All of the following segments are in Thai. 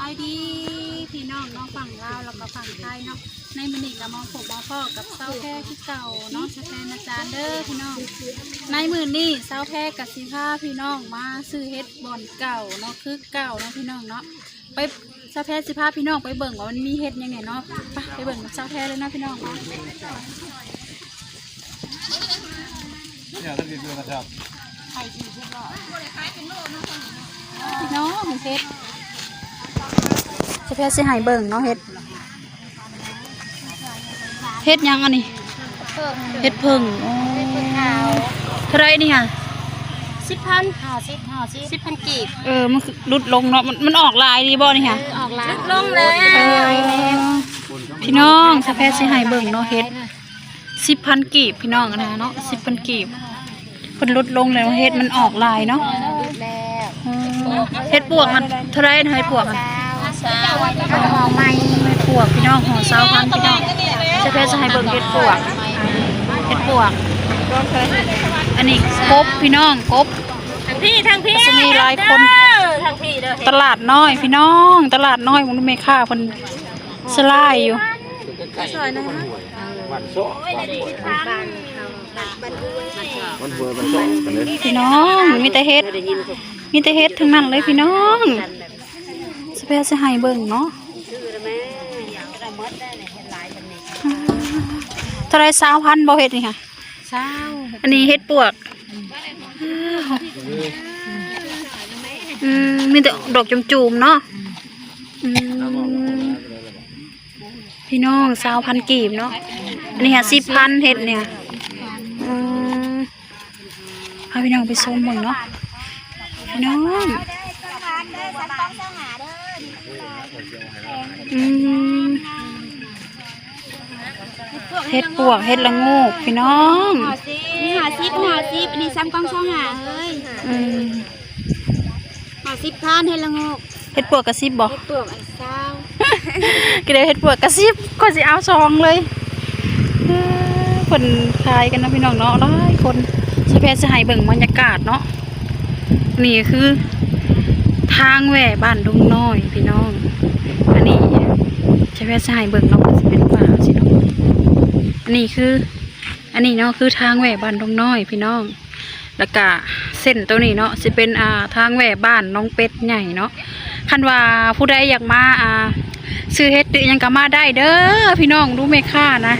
บายดีพี่น้องน้องฝั่งลาวแล้วก็ฝั่งไทยเนาะในมินิกับมองผมมาพ่อกับเซาแพร่ที่เก่าเนาะสแตนอาจารย์เด้อพี่น้อง ในมือนี่เซาแพร่กับสีผ้าพี่น้องมาซื้อเฮ็ดบ่อนเก่าเนาะคือเก่าเนาะพี่น้องเนาะไปเซาแพร่สิผ้าพี่น้องไปเบิ่งว่ามันมีเฮ็ดยังไงเนาะไปไปเบิ่งกับเซาแพร่เลยนะพี่น้องเนาะเนี่ยท่านดีดูนะครับพี่น้องเฮ็ด เซาแพร่สิให้เบิ่งเนาะเฮ็ดเฮ็ดยังอันนี้เฮ็ดเพิ่งโอ้เท่าไรนี่ค่ะสิบพันห้าสิบห้าสิบสิบพันกีบเออมันคือลุดลงเนาะมันมันออกลายดีบ่นี่ค่ะออกล้านลงแล้วเออพี่น้องสะแพทย์สิให้เบิ่งเนาะเฮ็ดสิบพันกีบพี่น้องนะเนาะสิบพันกีบเพิ่นลดลงแล้วเฮ็ดมันออกลายเนาะ แล้วเออเฮ็ดปวกมันเท่าไรนะเฮ็ดปวกอะสา วหอมใหม่เฮ็ดปวกพี่น้องห่อเซาพันพี่น้องสะแพทย์สิให้เบิ่งเฮ็ดปวกเฮ็ดปวก อันนี้กบพี่น้องกบทางพี่ทางพี่จะมีหลายคนทางพี่เด้อตลาดน้อยพี่น้อง ตลาดน้อยมันไม่ค่าเพิ่นสลายอยู่วันโซ่วันเบอร์วันโซ่กันเลยพี่น้องมีแต่เฮ็ดมีแต่เฮ็ดทั้งนั้นเลยพี่น้อง สเปซจะให้เบิ่งเนาะเท่าไรสาวพันบ่เฮ็ดนี่ค่ะเช้าอันนี้เฮ็ดปวกอืมมีแต่ดอกจุ่มๆเนาะอืมพี่น้องสาวพันกีบเนาะอันนี้ค่ะสิบพันเฮ็ดเนี่ยพาพี่น้องไปชมเบิ่งเนาะพี่น้อง เฮ็ดปวกเฮ็ดละโงกพี่น้องนี่หาสิบหาสิบอันนี้ซ้ำกองช่องหาเฮ้ยอืมหาสิบพันให้ละงกเฮ็ดปวกกระซิบบอกเปลือกไอ้เช้าก็เลยเฮ็ดปวกกระซิบก็สิเอาซองเลยเออเพิ่นขายกันเนาะพี่น้องเนาะหลายคนสเปซจะให้เบิ่งบรรยากาศเนาะนี่คือ ทางแหว่บ้านดงน้อยพี่น้องอันนี้ สเปซจะให้เบิ่งเนาะสิเป็นป่าสิเนาะอันนี้คือ อันนี้เนาะคือทางแหวบ้านดงน้อยพี่น้อง แล้วก็เส้นตัวนี้เนาะสิเป็นอ่าทางแหวบ้านน้องเป็ดใหญ่เนาะคันว่าผู้ใดอยากมาอ่าซื้อเฮ็ดหรือยังก็มาได้เด้อพี่น้องรู้ไหมค่านะ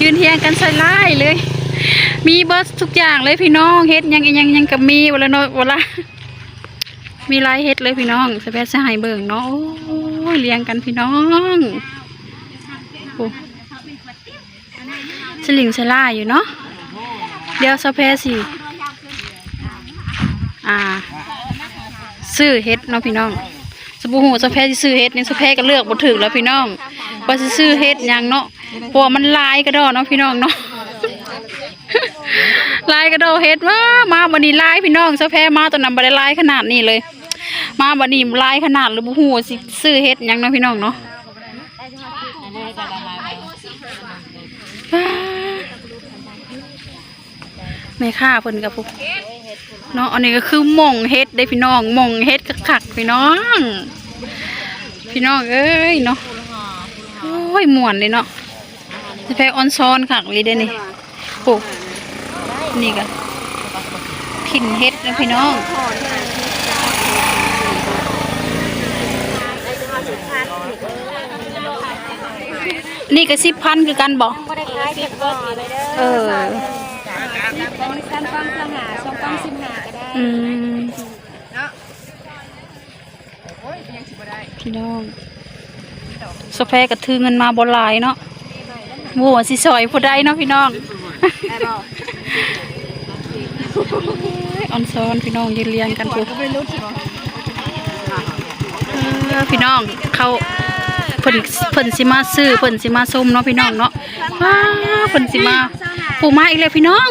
ยืนเทียงกันใส่ไล่เลย มีเบิร์ทุกอย่างเลยพี่น้องเฮ็ดยังยังยังก็มีเวลาเนาะเวลามีหลายเฮ็ดเลยพี่น้องสเปซจะให้เบิ่งเนาะ ยเลี้ยงกันพี่น้องโอ้สลิงสลาอยู่เนาะเดี๋ยวสเปซสิอ่า ซื้อเฮ็ดเนาะพี่น้องสบู่หูสะแพสิซื้อเฮ็ดนี่สะแพก็เลือกบ่ถึกแล้วพี่น้องว่าสิซื้อเฮ็ดยังเนาะพวมันลายกระดอเนาะพี่น้องเนาะลายกระดอเฮ็ดว่ามาบัดนี้ลายพี่น้องสะแพมาตอนนั้นบ่ได้ลายขนาดนี้เลย มาบัดนี้ลายขนาดเลยบ่ฮู้ว่าสิซื้อเฮ็ดยังเนาะพี่น้องเนาะแม่ค้าเพิ่นกับพวกเนาะอันนี้ก็คือมองเฮ็ดได้พี่น้องมองเฮ็ดคักพี่น้อง พี่น้องเอ้ยเนาะโอ้ยม่วนเลยเนาะจะไปออนซอนคักเลยเด้นี่โอ้นี่ก็พินเฮ็ดนะพี่น้อง นี่ก็สิบพันคือกันบอกก็ได้ขายสิบก็เลยเด้อเอออันนี้ซ้ำกองช่องหาสองกองสิบหาก็ได้อืมพี่น้องสเปกระทือเงินมาบหลายเนาะโว้สิซอยผู้ใดเนาะพี่น้องได้บ่ออนซอนพี่น้องยืนเรียงกันปุ๊บเออพี่น้องเขา เพิ่นเพิ่นสิมาซื้อเพิ่นสิมาส้มเนาะพี่น้องเนาะว้าเพิ่นสิมาปูมาอีกแล้วพี่น้อง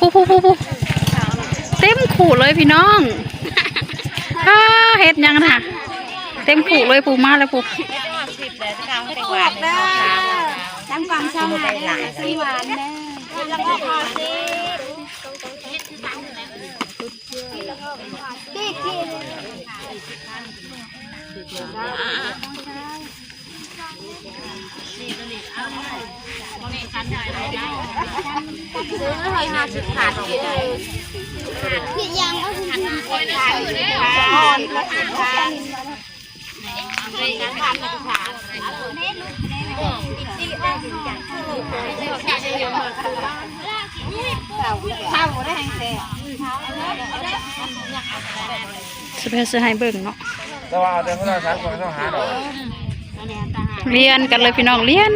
ปูปูปูปูเต็มขู่เลยพี่น้องอ้าเฮ็ดยังน่ะเต็มขู่เลยปูมาแล้วปูปวดเด้อซ้ำกองช่องหาเด้สีหวานเด้อแล้วก็พอสิติ๊ก ซื้อให้ห้าสิบขาดกินเลยพี่ยังก็คือขาดอยู่ได้หรอขาดขาดการทำมันขาดข้าวได้แห้งเสียสเปซให้เบิ่งเนาะแต่ว่าเดี๋ยวเขาสามคนต้องหาดอก เรียนกันเลยพี่น้องเรียน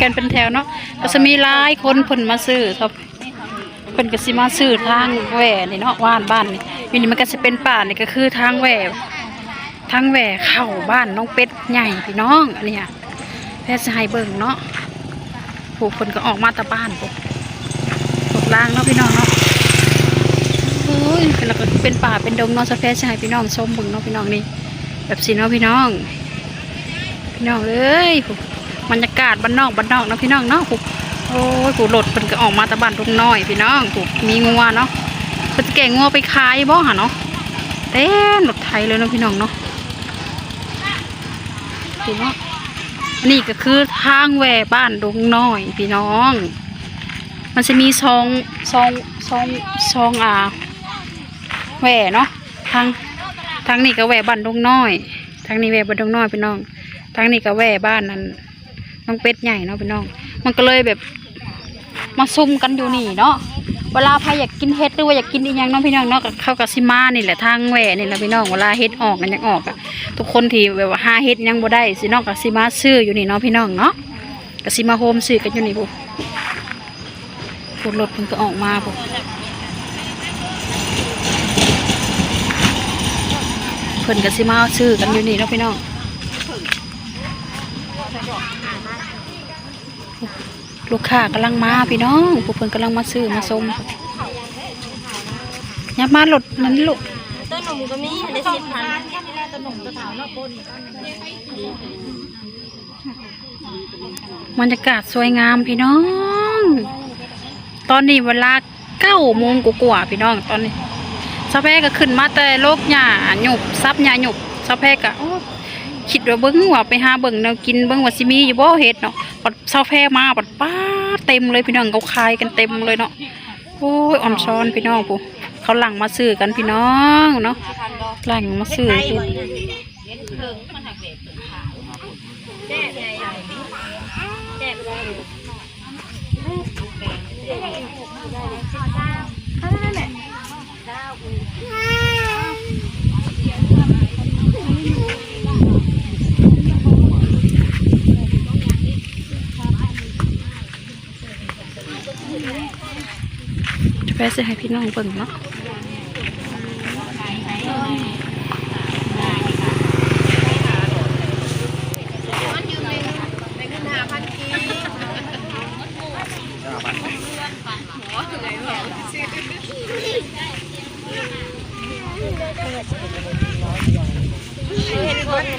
กันเป็นแถวเนาะก็จะมีหลายคนเพิ่นมาซื้อครับเพิ่นก็สิมาซื้อทางแหว่นี่เนาะว่านบ้านนี่อยู่นี่มันก็จะเป็นป่านี่ก็คือทางแหว่ทางแหว่เข้าบ้านน้องเป็ดใหญ่พี่น้องอันนี้แพทย์จะให้เบิ่งเนาะผู้คนก็ออกมาแตะบ้านพวกพวกล่างเนาะพี่น้องเนาะโอ้ยแล้วก็เป็นป่าเป็นดงเนาะสะแพทย์จะให้พี่น้องชมเบิ่งเนาะพี่น้องนี่แบบสิเนาะพี่น้อง พี่น้องเอ้ยบรรยากาศบ้านนอกบ้านนอกนะพี่น้องเนาะผูโอ้ยผู้รถเพิ่นก็ออกมาตะบ้านทุ่งน้อยพี่น้องผูมีงัวเนาะเพิ่นจะแก่งัวไปขายบ่หะเนาะเต้นรถไทยเลยนะพี่น้องเนาะดูเนาะนนี่ก็คือทางแหวบ้านดงน้อยพี่น้อง มันจะมีซองซองซองซองอ่าแหวเนาะทางทางนี้ก็แหวบ้านดงน้อยทางนี้แหวบ้านดงน้อยพี่น้อง ทางนี้ก็แหวบ้านนั้นน้องเป็ดใหญ่เนาะพี่น้อง มันก็เลยแบบมาซุ่มกันอยู่นี่เนาะเวลาใครอยากกินเห็ดหรือว่าอยากกินอีหยังเน้องพี่น้องเนาะเข้ากับซิมานี่แหละทางแหวนี่แหละพี่น้องเวลาเห็ดออกกันยังออกอะทุกคนที่แบบว่าหาเห็ดยังบ่ได้สิน้องกับซิมาซื้ออยู่นี่เนาะพี่น้องเนาะกับซิมาโฮมซื้อกันอยู่นี่ปุ๊ปุ๊รถเพิ่งก็ออกมาปุ๊บเพิ่นกับซิมาซื้อกันอยู่นี่เนาะพี่น้อง ลูกค้ากำลังมาพี่น้องผู้เพิ่นกำลังมาซื้อมาชมยับมาหลดนั้นลูกต้นหนุ่มก็มีในสิบพันบรรยากาศสวยงามพี่น้อง ตอนนี้เวลาเก้าโมงกว่าพี่น้องตอนนี้สะแพก็ขึ้นมาแต่โลกหญ้าหยุบซับหญ้าหยุบสะแพก็ คิดว่าเบิ้งว่าไปหาเบิ้งแนวกินเบิ้งว่าสิมีอยู่บ่เฮ็ดเนาะปัดสะแพมาปัดป้าเต็มเลยพี่น้องเขาขายกันเต็มเลยเนาะโอ้ยอ่อนช้อนพี่น้องปุ๊เขาหลังมาซื้อกันพี่น้องเนาะหลังมาซื้อ คือจะไปซื้อให้พี่น้องเบิ่งเนาะ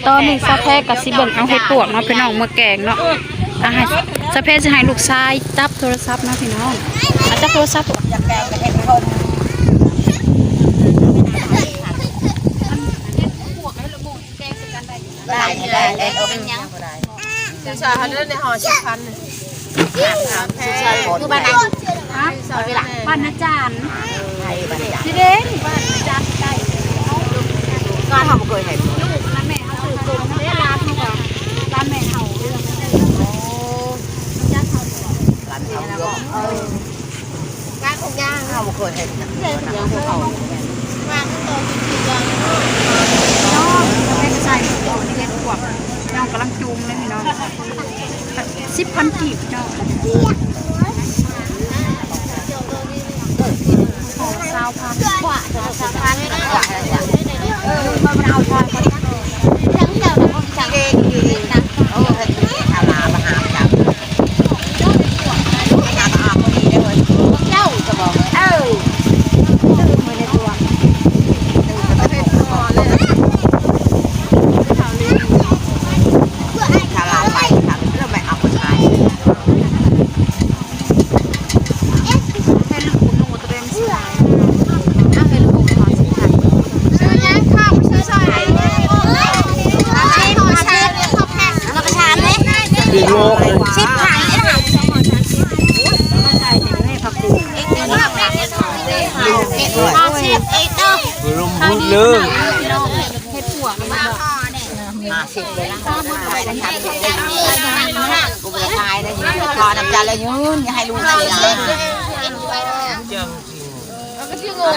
ตอนนี้สะแพกับสิเบิ่งเอาเห็ดปวกเนาะพี่น้องมาแกงเนาะอาหารสะแพจะให้ลูกชายจับโทรศัพท์นะพี่น้องอาจับโทรศัพท์ อยากแกงกับเห็ดคน ได้ได้ได้ เป็นยังชาเขาเดินในหอชิพันคือบ้านไหนฮะเวลาบ้านอาจารย์ไทยบ้านไหนที่เด้งบ้านอาจารย์ใกล้ก็ทำเคยเห็นลูกร้านแม่เขาสื่อตรงเด้ร้านเขาร้านแม่เขาเรื่องอาจารย์เขาร้านเขาเยอะเอองานของย่างเขาเคยเห็นนะยังเขา น้องแล้วแม่ก็ใส่หมูกรอบนี่เล็กกว่าน้องกำลังจูมเลยพี่น้องสิบ พันกีบเนาะสาวพัน กว่าสะพานกว่าจะเออมันเอาทางคนทั้งเจ้าทั้งทั้งเองอยู่นะโอ้เห็นชาวลามาหาจับงานอาคนนี้เลยเจ้าจะบอกเออตื่นมาในตัวตื่นมาในตัวเลยชาวลาไปค่ะแล้วไม่เอาคนไทย ให้ลูกคุณลุงตัวเองสิ ซื้อยังข้าวซื้อซอย ดีโลก สิบผ่านนี่นะเอาสิบเอ็ดเด้อ ลมพุดเลย ห้าสิบเลยนะขายได้ทำเสร็จได้กูไปขายได้ยืนพอน้ำใจเลยยืนอย่าให้ลูกให้หลาน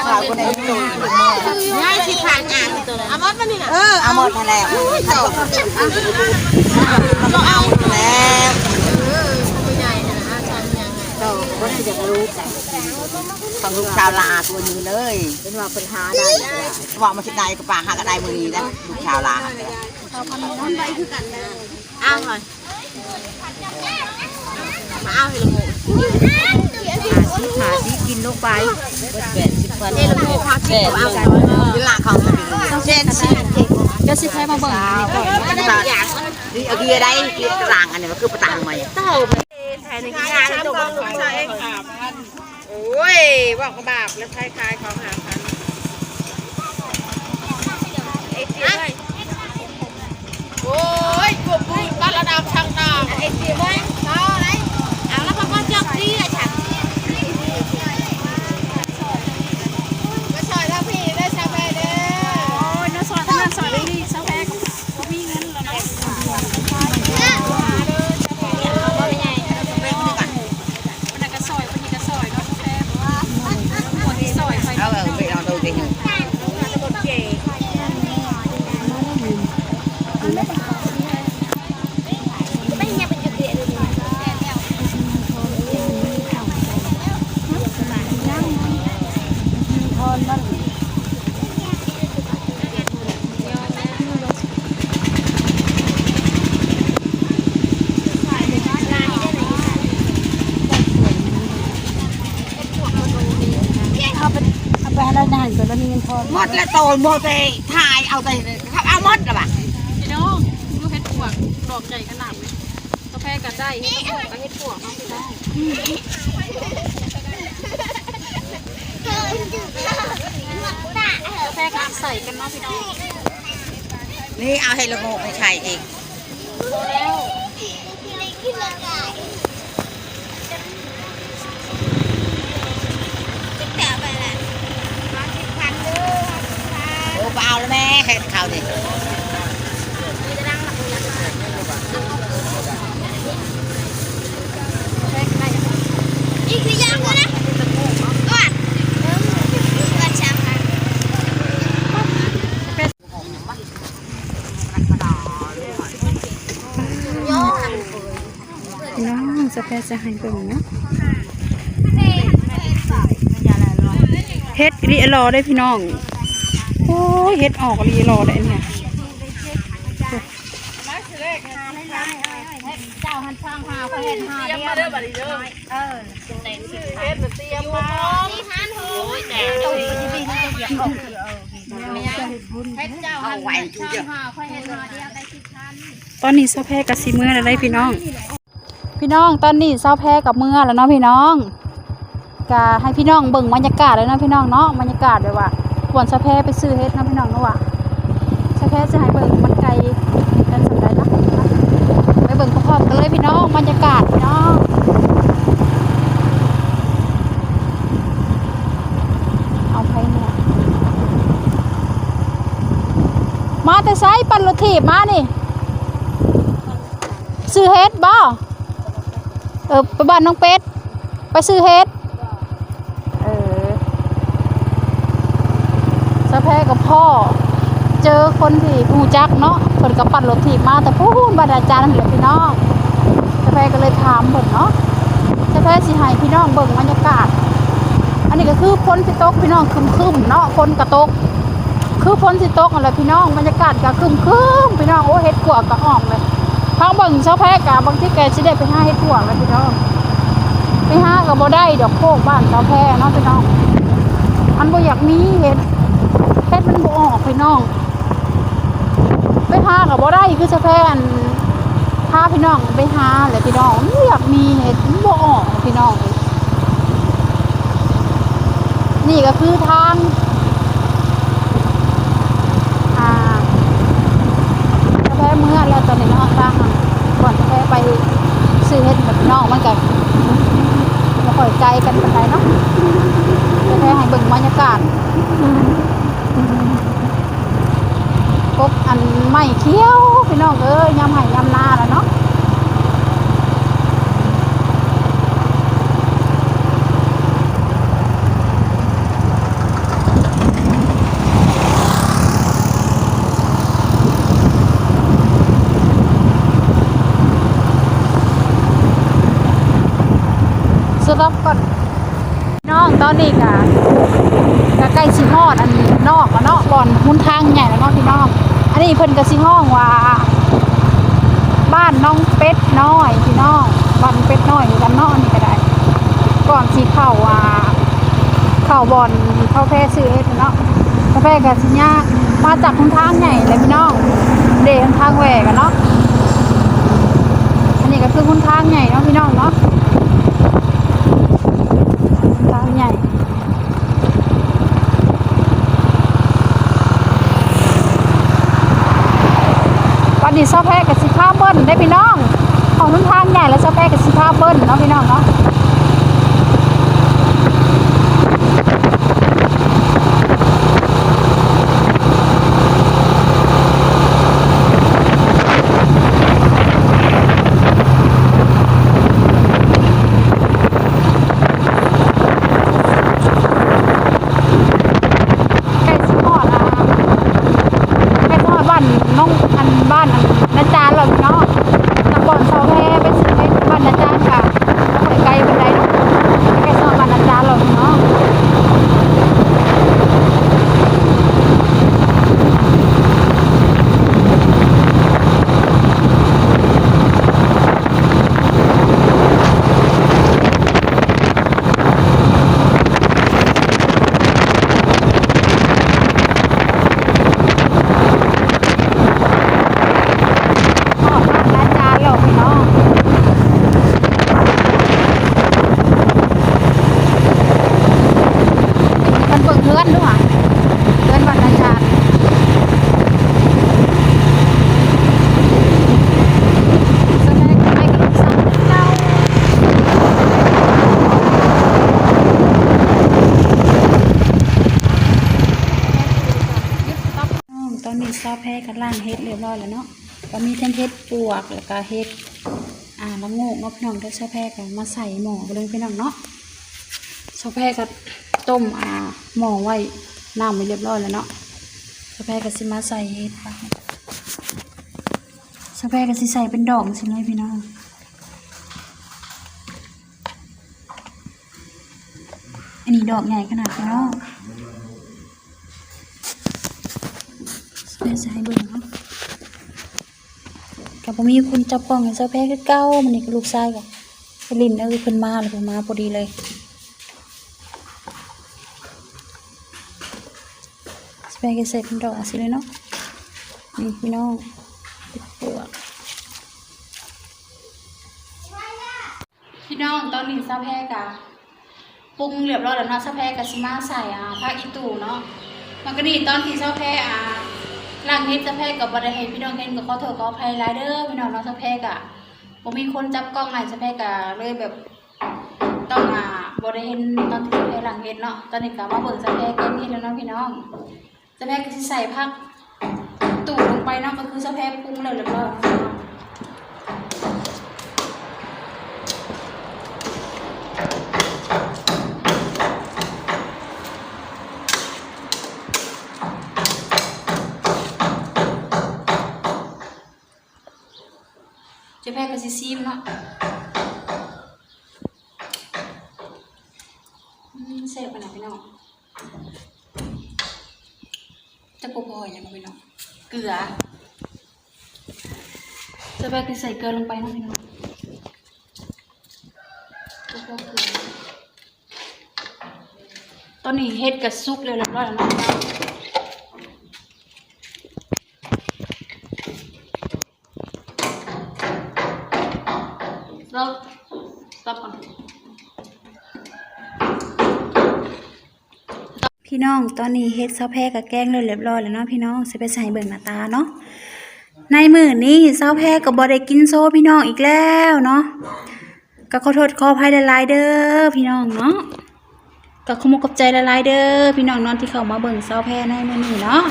ขายคนไหนไม่รู้ง่ายสิผ่านงานตัวเลยเออเอาหมดนั่นแหละเอาต้องเอาแล้วโตก็ได้จะรู้ ต้องลูกชาวลาตัวนี้เลยเป็นว่าปัญหาได้ว่ามันสิได้กับป่าหากระไดมือนี้นะลูกชาวลาอ้าวเลยมาเอาให้ลูกหาที่กินลูกไปแปดสิบพันให้ลูกพาสิบเอาเป็นหลักของมันเจ็ดสิบเดี๋ยวสิให้มาเบิ่งนี่ก่อนก็ได้อย่างนี่เอาเกียร์ได้เกียร์ต่างอันนี้มันคือประตังมาเต้าแทนในงานจบแล้วลูกชายเองโอ้ยบอกกระบาบแล้วคล้ายๆของหาพันโอ้ยกบบุญบ้านระดับช่างตาไอ้สิเว้ยเอาอะไรเอาแล้วเขาก็จับดีอะฉัน ก็ชอยทั้งพี่ได้ชาแม่เด้อ โอ้ยน้าซอยทั้งนั้นซอยได้ดีซะแพงบ่มีเงินแล้วเนาะมันน่ะก็ซอยคนนี้ก็ซอยเนาะซะแพงคนที่ซอยไป เอาไปเอาดูดิ ไม่เงียบเป็นจุดเดียวเลย หมดแล้วโตหมดเลยถ่ายเอาแต่เอาหมดแล้วป่ะพี่น้องดูเฮ็ดปวกดอกใหญ่ขนาดไหมกาแฟก็ได้เฮ็ดปวกก็เฮ็ดปวกเนาะพี่น้องกาแฟก็ใส่กันเนาะพี่น้องนี่เอาให้ละโงกให้ใครอีกโอ้ เปล่าแล้วแม่แค่เขาดิอีกคือยางนะก่อนก่อนช่างค่ะพี่น้องสเปซจะให้เบิ่งเนาะเฮ็ดรีรอได้พี่น้อง โอ้เฮ็ดออกรีรอได้เนี่ยเจ้าหันช่างหาเขาเห็นหาเดียวเด้อบัดนี้เด้อเออเฮ็ดเตรียมมาที่หันหูแต่ตัวที่พี่นี่เดียวออกเห็นเจ้าหันช่างหาเขาเห็นหาเดียวได้สิพันตอนนี้เซาแพ้กับซีเมื่อแล้วได้พี่น้อง พี่น้องตอนนี้เซาแพ้กับเมื่อแล้วเนาะพี่น้องก็ให้พี่น้องเบิ่งบรรยากาศเลยเนาะพี่น้องเนาะบรรยากาศเลยว่า ควรเซาแพ้ไปซื้อเฮ็ดนาะพี่น้องเนาะว่าเซาแพ้จะให้เบิ่งมันไกลกันสักใดเนะไปเบิ่งพร้อมๆกันเลยพี่น้องบรรยากาศพี่น้องเอาไปเนี่ยมาแต่ไซปั่นรถถีบมานี่ซื้อเฮ็ดบ่เออไปบ้านน้องเป็ดไปซื้อเฮ็ด เออสะแพ่อ เจอคนที่หูจักเนาะเพิ่นก็ปั่นรถถีบมาแต่พูนบรรดาจารย์นั่นแหละพี่น้องสะแพก็เลยถามเพิ่นเนาะสะแพสิให้พี่น้องเบิ่งบรรยากาศ อันนี้ก็คือฝนสิตกพี่น้องครึมๆเนาะฝนก็ตก คือฝนสิตกนั่นแหละพี่น้องบรรยากาศก็ครึมๆพี่น้องโอ้เฮ็ดกวกก็ออกเลยทางเบิ่งเช้าแพ้กะบางที่แกสิได้ไปหาเฮ็ดพวกแล้วพี่น้องไปหาก็บ่ได้ดอกโคกบ้านเช้าแพ้เนาะพี่น้องมันบ่อยากมีเฮ็ดเฮ็ด มันบ่ออกพี่น้อง ไปหาก็บ่ได้คือเช้าแพนพาพี่น้องไปหาแหละพี่น้องมันบ่อยากมีเฮ็ดมันบ่ออกพี่น้อง นี่ก็คือทางอ่าแพ้เมื่อแล้วตอนนี้เนาะทางก่อนจะแพ้ไปน้องมันก็บ่ค่อยไกลกันปานใดเนาะจะได้ให้เบิ่งบรรยากาศ พบอันไม้เขียวพี่น้องเอ้ยยามไห้ยามนาแล้วเนาะสรับก่อนน้องตอนนี้ค่ะใกล้สิฮอดอันนอกแล้วเนาะบอนมุนทางใหญ่แล้วเนาะพี่น้อง นนี้เพิ่นก็สิห้องว่าบ้านน้องเป็ดน้อยพี่น้องบ้านเป็ดน้อยอยู่กันนอันนี้ก็ได้ ก่อนสิเข้าว่าเข้าบอนเข้าแพร่ซื้อเฮ็ดเนาะกาแฟก็สิยามาจากมุนทางใหญ่เลยพี่น้องเดนทางแหวกันเนาะอันนี้ก็คือมุนทางใหญ่เนาะพี่น้องเนาะ ทางใหญ่วั นี่ซอแพกับสิผ้าเบิ้ลได้พี่น้อง ของทุนทางใหญ่แล้วซอแพกับสิผ้าเบิ้ลเนาะพี่น้องเนาะใกล้สิฮอดอะใกล้สิฮอดบ้านน้องอันบ้านอันนาจารย์แล้วพี่น้องจากบ่อนซอแพไปซื้อให้บ้านนาจารย์ค่ะบ่ได้ไกลปานใดเนาะใกล้สิฮอดบ้านนาจารย์แล้วพี่น้อง ขอบคุณอาจารย์หลอกพี่น้องมันเปิดเพื่อนด้วยเพื่อนวันอาจารย์แสดงไปกับลูกสาวเจ้าตอนนี้ซอแพ้กันล่างเฮ็ดเรียบร้อยแล้วเนาะ ก็มีทั้งเฮ็ดปวกแล้วก็เฮ็ดอ่าละโงกเนาะพี่น้องได้ซอแพรกันมาใส่หม้อเลยพี่น้องเนาะซอแพรก็ต้มอ่าหม้อไว้น้ำไว้เรียบร้อยแล้วเนาะซอแพรก็สิมาใส่เฮ็ดไปซอแพรก็สิใส่เป็นดอกสิเลยพี่น้องอันนี้ดอกใหญ่ขนาดพี่น้องซอแพรใส่เบิ่งเนาะ กับผมมีคุณจับกล้องให้เจ้าแพ้คือเก้ามันนี่ก็ลูกชายกับลินเออเพิ่นมาเลยเพิ่นมาพอดีเลยสเปรย์ก็เสร็จเป็นดอกสิเลยเนาะนี่พี่น้องปวกพี่น้องตอนนี้ซาแพ้กะปรุงเรียบร้อยแล้วเนาะซาแพ้กะสิมาใส่อ่าผักอีตูเนาะมันก็นี่ตอนที่ซาแพ้อ่า หลังเฮ็ดสะแพกกับบริเห็นพี่น้องเห็นกับขอโทษขออภัยหลายเด้อพี่น้องน้องสะแพกอะผมมีคนจับกล้องหลายสะแพกอะเลยแบบต้องอ่าบริเห็นตอนที่สะแพกหลังเฮ็ดเนาะตอนนี้ก็มาเบิ่งสะแพกเกมเฮ็ดแล้วเนาะพี่น้องสะแพกก็สิใส่ผักตู่ลงไปเนาะก็คือสะแพกปรุงแล้วเรียบ ร้อยเนาะพี่น้องสะแพกก็สิซีมเนาะเสร็จปะนะพี่น้องจะโปพออย่างไรพี่น้องเกลือสะแพกก็ใส่เกลือลงไปนาะพี่น้องแล้วก็เกลือตอนนี้เฮ็ดกับซุปเลยเรียบร้อยแล้วเนาะ พี่น้อง stop stop ก่อนพี่น้องตอนนี้เฮ็ดซอแพ้กับแกงเลยเรียบร้อยแล้วเนาะพี่น้องสิไปใส่เบิ่งหน้าตาเนาะในมื้อนี้ซอแพ้ก็บ่ได้กินโซ่พี่น้องอีกแล้วเนาะก็ขอโทษขออภัยหลายๆเด้อพี่น้องเนาะก็ขอมกกับใจหลายๆเด้อพี่น้องนอนที่เข้ามาเบิ่งเซาแพในมื้อนี้เนาะ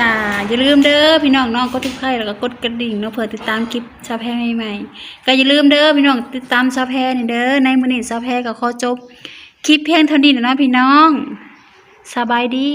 กาอย่าลืมเด้อพี่น้องน้องกดทุกไพ่แล้วก็กดกระดิ่งเนาะเพื่อติดตามคลิปเซาแพใหม่ๆก็อย่าลืมเด้อพี่น้องติดตามเซาแพนี่เด้อในมื้อนี้เซาแพก็ขอจบคลิปเพียงเท่านี้นะพี่น้อง สบายดี